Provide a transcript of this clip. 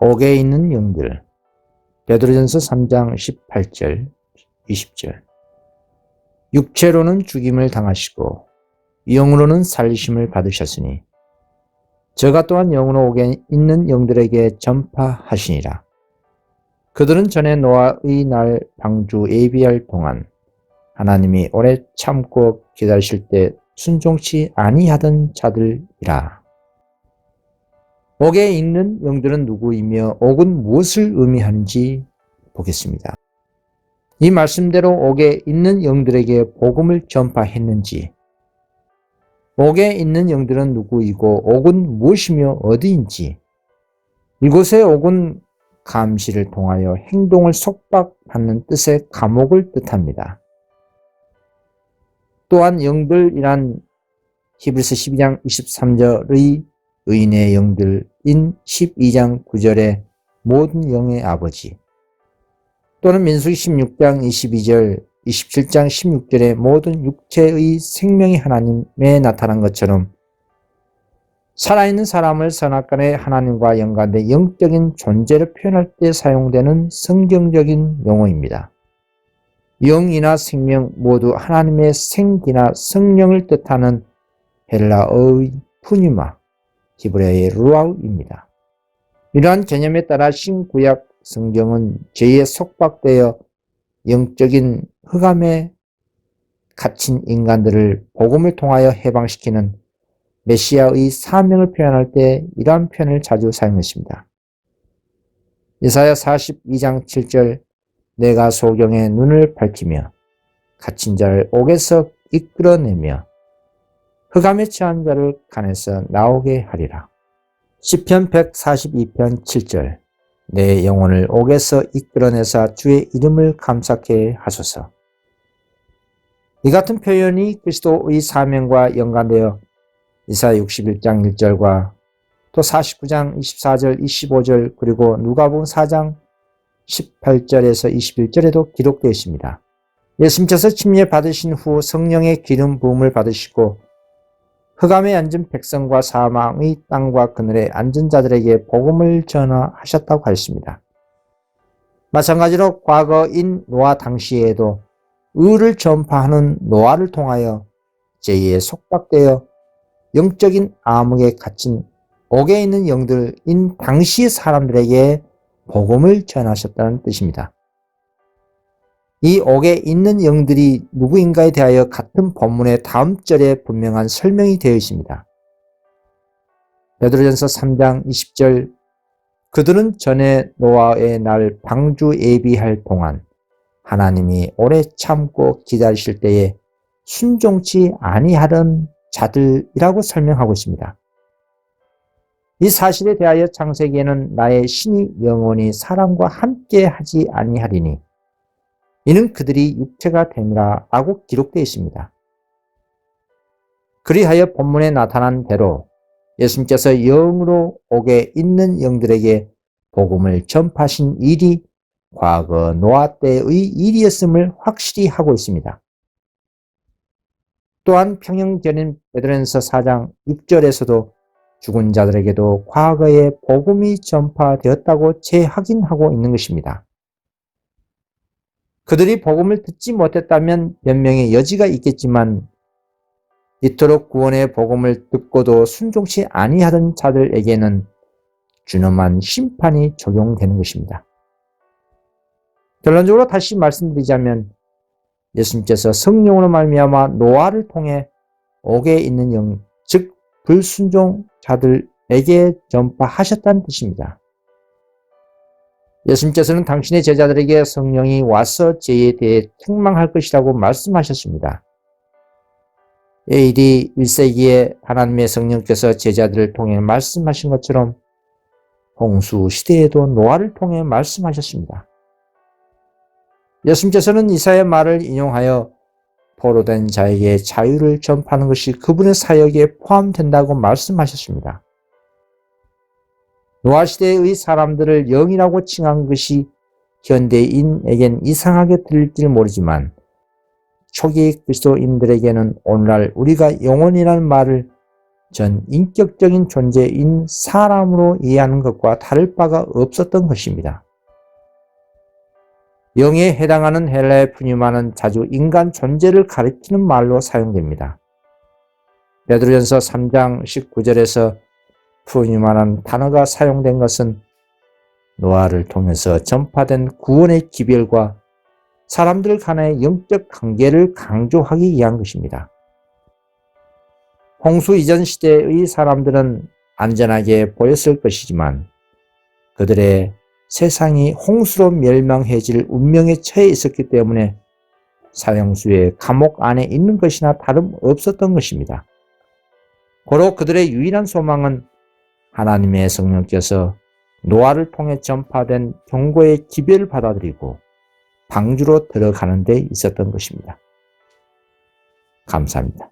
옥에 있는 영들 베드로전서 3장 18절 20절 육체로는 죽임을 당하시고 영으로는 살리심을 받으셨으니 저가 또한 영으로 옥에 있는 영들에게 전파하시니라. 그들은 전에 노아의 날 방주 예비할 동안 하나님이 오래 참고 기다리실 때 순종치 아니하던 자들이라. 옥에 있는 영들은 누구이며 옥은 무엇을 의미하는지 보겠습니다. 이 말씀대로 옥에 있는 영들에게 복음을 전파했는지, 옥에 있는 영들은 누구이고 옥은 무엇이며 어디인지, 이곳의 옥은 감시를 통하여 행동을 속박하는 뜻의 감옥을 뜻합니다. 또한 영들이란 히브리서 12장 23절의 의인의 영들인 12장 9절의 모든 영의 아버지 또는 민수기 16장 22절 27장 16절의 모든 육체의 생명이 하나님에 나타난 것처럼 살아있는 사람을 선악간의 하나님과 연관된 영적인 존재를 표현할 때 사용되는 성경적인 용어입니다. 영이나 생명 모두 하나님의 생기나 성령을 뜻하는 헬라어의 푸니마, 히브리어의 루아우입니다. 이러한 개념에 따라 신구약 성경은 죄에 속박되어 영적인 흑암에 갇힌 인간들을 복음을 통하여 해방시키는 메시아의 사명을 표현할 때 이러한 표현을 자주 사용했습니다. 이사야 42장 7절 내가 소경의 눈을 밝히며 갇힌 자를 옥에서 이끌어내며 흑암에 처한 자를 간에서 나오게 하리라. 시편 142편 7절 내 영혼을 옥에서 이끌어내사 주의 이름을 감사케 하소서. 이 같은 표현이 그리스도의 사명과 연관되어 이사 61장 1절과 또 49장 24절 25절 그리고 누가복음 4장 18절에서 21절에도 기록되어 있습니다. 예수님께서 침례 받으신 후 성령의 기름 부음을 받으시고 흑암에 앉은 백성과 사망의 땅과 그늘에 앉은 자들에게 복음을 전하셨다고 하였습니다. 마찬가지로 과거인 노아 당시에도 의를 전파하는 노아를 통하여 죄에 속박되어 영적인 암흑에 갇힌 옥에 있는 영들인 당시 사람들에게 복음을 전하셨다는 뜻입니다. 이 옥에 있는 영들이 누구인가에 대하여 같은 본문의 다음 절에 분명한 설명이 되어 있습니다. 베드로전서 3장 20절 그들은 전에 노아의 날 방주 예비할 동안 하나님이 오래 참고 기다리실 때에 순종치 아니하던 자들이라고 설명하고 있습니다. 이 사실에 대하여 창세기에는 나의 신이 영원히 사람과 함께 하지 아니하리니 이는 그들이 육체가 됨이라 라고 기록되어 있습니다. 그리하여 본문에 나타난 대로 예수님께서 영으로 옥에 있는 영들에게 복음을 전파하신 일이 과거 노아 때의 일이었음을 확실히 하고 있습니다. 또한 평형전인 베드로전서 4장 6절에서도 죽은 자들에게도 과거에 복음이 전파되었다고 재확인하고 있는 것입니다. 그들이 복음을 듣지 못했다면 변명의 여지가 있겠지만 이토록 구원의 복음을 듣고도 순종치 아니하던 자들에게는 준엄한 심판이 적용되는 것입니다. 결론적으로 다시 말씀드리자면 예수님께서 성령으로 말미암아 노아를 통해 옥에 있는 영, 즉 불순종자들에게 전파하셨다는 뜻입니다. 예수님께서는 당신의 제자들에게 성령이 와서 죄에 대해 책망할 것이라고 말씀하셨습니다. AD 1세기에 하나님의 성령께서 제자들을 통해 말씀하신 것처럼 홍수 시대에도 노아를 통해 말씀하셨습니다. 예수님께서는 이사의 말을 인용하여 포로된 자에게 자유를 전파하는 것이 그분의 사역에 포함된다고 말씀하셨습니다. 노아 시대의 사람들을 영이라고 칭한 것이 현대인에겐 이상하게 들릴지 모르지만 초기 그리스도인들에게는 오늘날 우리가 영혼이라는 말을 전 인격적인 존재인 사람으로 이해하는 것과 다를 바가 없었던 것입니다. 영에 해당하는 헬라의 푸뉴마는 자주 인간 존재를 가리키는 말로 사용됩니다. 베드로전서 3장 19절에서 푸뉴마는 단어가 사용된 것은 노아를 통해서 전파된 구원의 기별과 사람들 간의 영적 관계를 강조하기 위한 것입니다. 홍수 이전 시대의 사람들은 안전하게 보였을 것이지만 그들의 세상이 홍수로 멸망해질 운명에 처해 있었기 때문에 사형수의 감옥 안에 있는 것이나 다름없었던 것입니다. 고로 그들의 유일한 소망은 하나님의 성령께서 노아를 통해 전파된 경고의 기별을 받아들이고 방주로 들어가는 데 있었던 것입니다. 감사합니다.